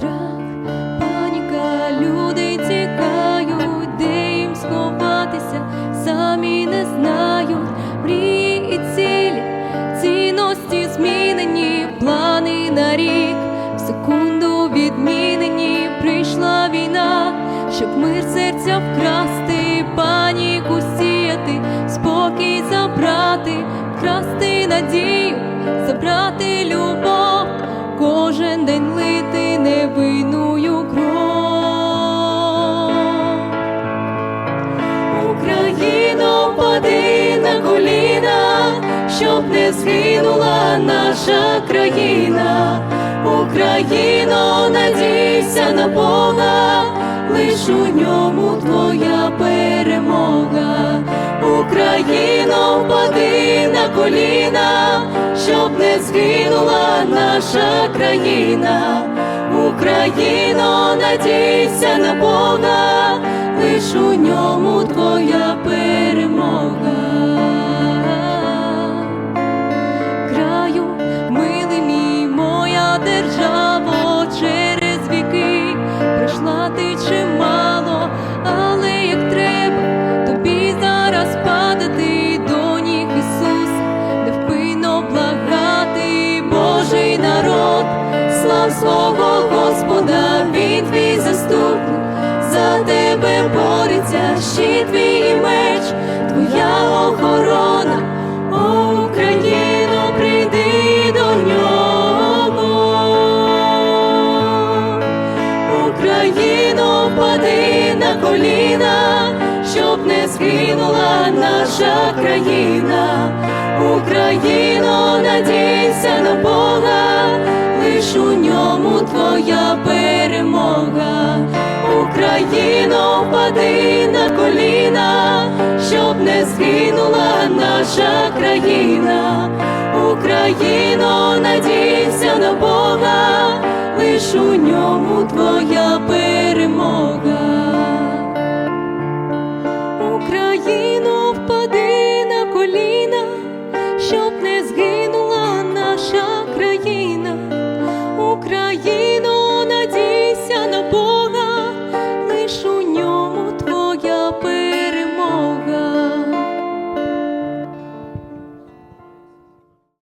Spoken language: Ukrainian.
паніка, люди тікають, де їм сховатися, самі не знають мрії і цілі, цінності змінені, плани на рік, секунду відмінені прийшла війна, щоб мир серця вкрасти, паніку сіяти, спокій забрати, вкрасти надію, забрати. Щоб згинула наша країна. Україно, надійся на Бога, лиш у ньому твоя перемога. Україно, пади на коліна, щоб не згинула наша країна. Україно, надійся на Бога, лиш у ньому свого Господа, він твій заступник, за тебе бореться щит твій меч, твоя охорона, О, Україно, прийди до нього. Україно, впади на коліна, щоб не згинула наша країна. Україно, надійся на Бога, лиш у ньому твоя перемога, Україно, впади на коліна, щоб не згинула наша країна, Україно, надійся на Бога, лиш у ньому твоя перемога. Україно, впади на коліна, щоб не згинула.